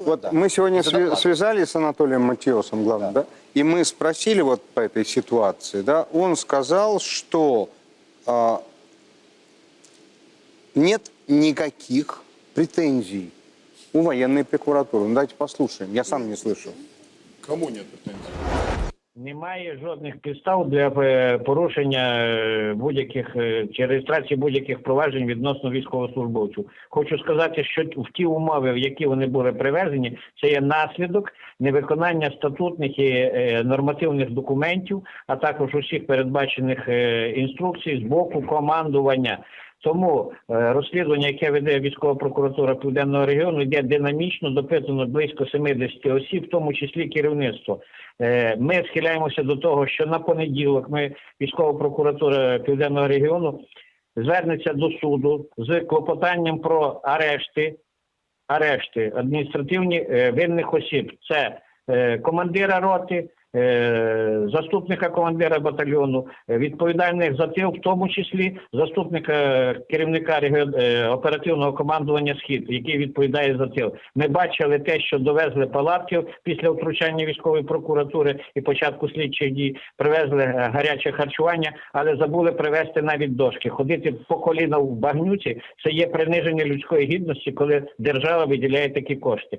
Вот Да. мы сегодня сви- связались с Анатолием Матиосом, главным, да. и мы спросили вот по этой ситуации, да, он сказал, что а, нет никаких претензий у военной прокуратуры. Ну, давайте послушаем, я сам не слышал. Кому нет претензий? Немає жодних підстав для е, порушення е, будь-яких е, чи реєстрації будь-яких проваджень відносно військовослужбовців. Хочу сказати, що в ті умови, в які вони були привезені, це є наслідок невиконання статутних і нормативних документів, а також усіх передбачених інструкцій з боку командування. Тому е, розслідування, яке веде військова прокуратура південного регіону, йде динамічно, допитано близько 70 осіб, в тому числі керівництво. Е, Ми схиляємося до того, що на понеділок ми військова прокуратура південного регіону звернеться до суду з клопотанням про арешти, арешти адміністративні е, винних осіб. Це командира роти, е, заступника командира батальйону, е, відповідальних за тил, в тому числі заступника е, керівника е, оперативного командування Схід, який відповідає за тил. Ми бачили те, що довезли палатків після втручання військової прокуратури і початку слідчих дій. Привезли е, гаряче харчування, але забули привезти навіть дошки. Ходити по коліна в багнюці це є приниження людської гідності, коли держава виділяє такі кошти.